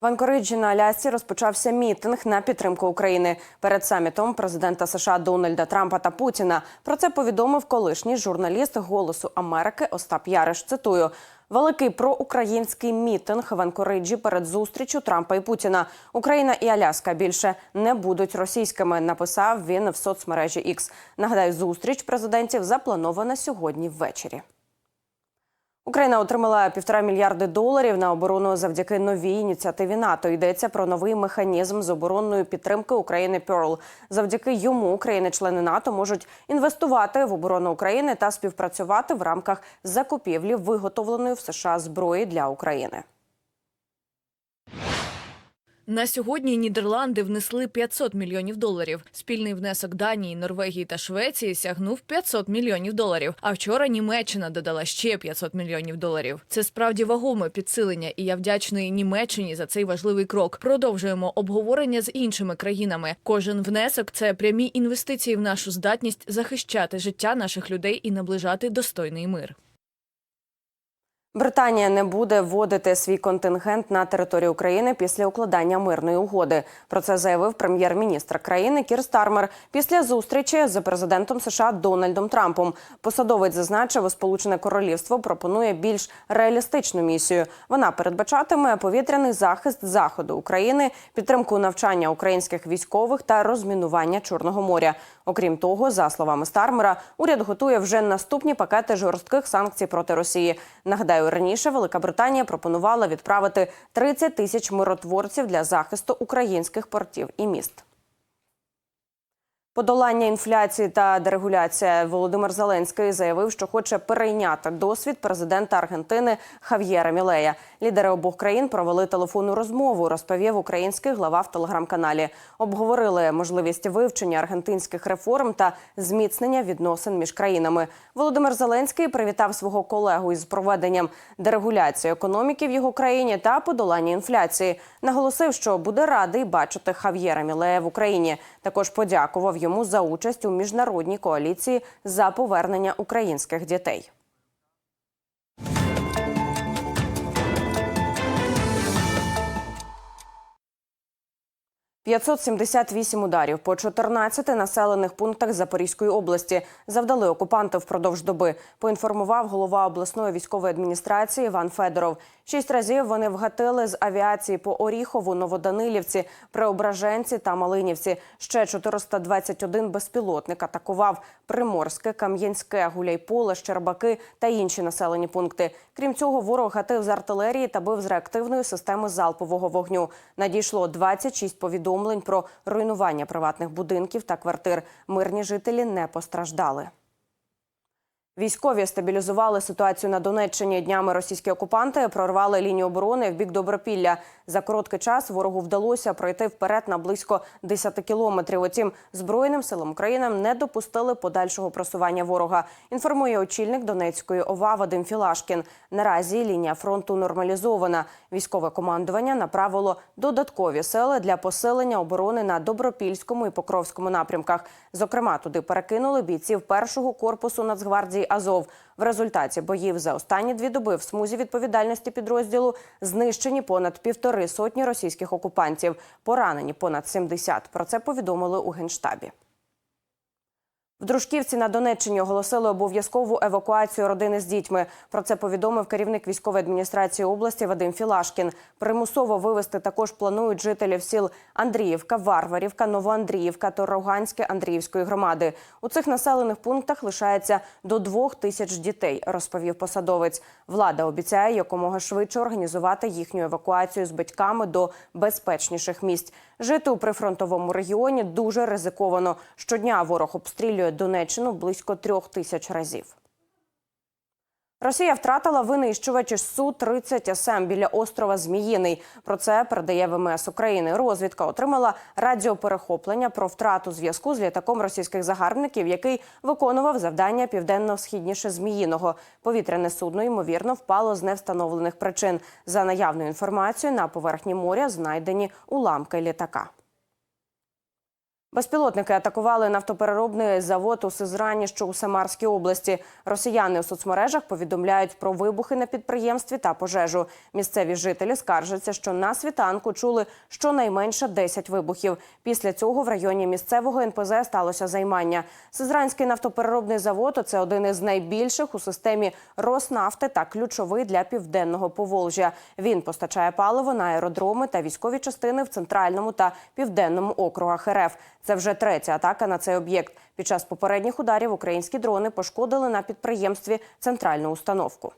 В Анкориджі на Алясці розпочався мітинг на підтримку України перед самітом президента США Дональда Трампа та Путіна. Про це повідомив колишній журналіст Голосу Америки Остап Яриш. Цитую. Великий проукраїнський мітинг в Анкориджі перед зустрічю Трампа і Путіна. Україна і Аляска більше не будуть російськими. Написав він в соцмережі X. Нагадаю, зустріч президентів запланована сьогодні ввечері. Україна отримала півтора мільярди доларів на оборону завдяки новій ініціативі НАТО. Йдеться про новий механізм з оборонної підтримки України Pearl. Завдяки йому країни-члени НАТО можуть інвестувати в оборону України та співпрацювати в рамках закупівлі виготовленої в США зброї для України. На сьогодні Нідерланди внесли 500 мільйонів доларів. Спільний внесок Данії, Норвегії та Швеції сягнув 500 мільйонів доларів. А вчора Німеччина додала ще 500 мільйонів доларів. Це справді вагоме підсилення, і я вдячний Німеччині за цей важливий крок. Продовжуємо обговорення з іншими країнами. Кожен внесок це прямі інвестиції в нашу здатність захищати життя наших людей і наближати достойний мир. Британія не буде вводити свій контингент на територію України після укладання мирної угоди. Про це заявив прем'єр-міністр країни Кір Стармер після зустрічі з президентом США Дональдом Трампом. Посадовець зазначив, Сполучене Королівство пропонує більш реалістичну місію. Вона передбачатиме повітряний захист заходу України, підтримку навчання українських військових та розмінування Чорного моря. Окрім того, за словами Стармера, уряд готує вже наступні пакети жорстких санкцій проти Росії. Нагадаю, раніше Велика Британія пропонувала відправити 30 тисяч миротворців для захисту українських портів і міст. Подолання інфляції та дерегуляція Володимир Зеленський заявив, що хоче перейняти досвід президента Аргентини Хав'єра Мілея. Лідери обох країн провели телефонну розмову. Розповів український глава в телеграм-каналі. Обговорили можливість вивчення аргентинських реформ та зміцнення відносин між країнами. Володимир Зеленський привітав свого колегу із проведенням дерегуляції економіки в його країні та подолання інфляції. Наголосив, що буде радий бачити Хав'єра Мілея в Україні. Також подякував йому за участь у міжнародній коаліції за повернення українських дітей. – 578 ударів по 14 населених пунктах Запорізької області завдали окупанти впродовж доби. Поінформував голова обласної військової адміністрації Іван Федоров. Шість разів вони вгатили з авіації по Оріхову, Новоданилівці, Преображенці та Малинівці. Ще 421 безпілотник атакував Приморське, Кам'янське, Гуляйполе, Щербаки та інші населені пункти. Крім цього, ворог гатив з артилерії та бив з реактивної системи залпового вогню. Надійшло 26 повідомлень про руйнування приватних будинків та квартир. Мирні жителі не постраждали. Військові стабілізували ситуацію на Донеччині. Днями російські окупанти прорвали лінію оборони в бік Добропілля. За короткий час ворогу вдалося пройти вперед на близько 10 кілометрів. Утім, збройним силам України не допустили подальшого просування ворога. Інформує очільник Донецької ОВА Вадим Філашкін. Наразі лінія фронту нормалізована. Військове командування направило додаткові сили для посилення оборони на Добропільському і Покровському напрямках. Зокрема, туди перекинули бійців першого корпусу Нацгвардії Азов. В результаті боїв за останні дві доби в смузі відповідальності підрозділу знищені понад півтори сотні російських окупантів. Поранені понад 70. Про це повідомили у генштабі. В Дружківці на Донеччині оголосили обов'язкову евакуацію родини з дітьми. Про це повідомив керівник військової адміністрації області Вадим Філашкін. Примусово вивезти також планують жителів сіл Андріївка, Варварівка, Новоандріївка та Роганське Андріївської громади. У цих населених пунктах лишається до двох тисяч дітей, розповів посадовець. Влада обіцяє якомога швидше організувати їхню евакуацію з батьками до безпечніших місць. Жити у прифронтовому регіоні дуже ризиковано. Щодня ворог обстрілює Донеччину близько трьох тисяч разів. Росія втратила винищувачі Су-30 СМ біля острова Зміїний. Про це передає ВМС України. Розвідка отримала радіоперехоплення про втрату зв'язку з літаком російських загарбників, який виконував завдання південно-східніше Зміїного. Повітряне судно ймовірно впало з невстановлених причин. За наявною інформацією на поверхні моря знайдені уламки літака. Безпілотники атакували нафтопереробний завод у Сизрані, що у Самарській області. Росіяни у соцмережах повідомляють про вибухи на підприємстві та пожежу. Місцеві жителі скаржаться, що на світанку чули щонайменше 10 вибухів. Після цього в районі місцевого НПЗ сталося займання. Сизранський нафтопереробний завод це один із найбільших у системі Роснафти та ключовий для південного Поволжя. Він постачає паливо на аеродроми та військові частини в центральному та південному округах РФ. Це вже третя атака на цей об'єкт. Під час попередніх ударів українські дрони пошкодили на підприємстві центральну установку.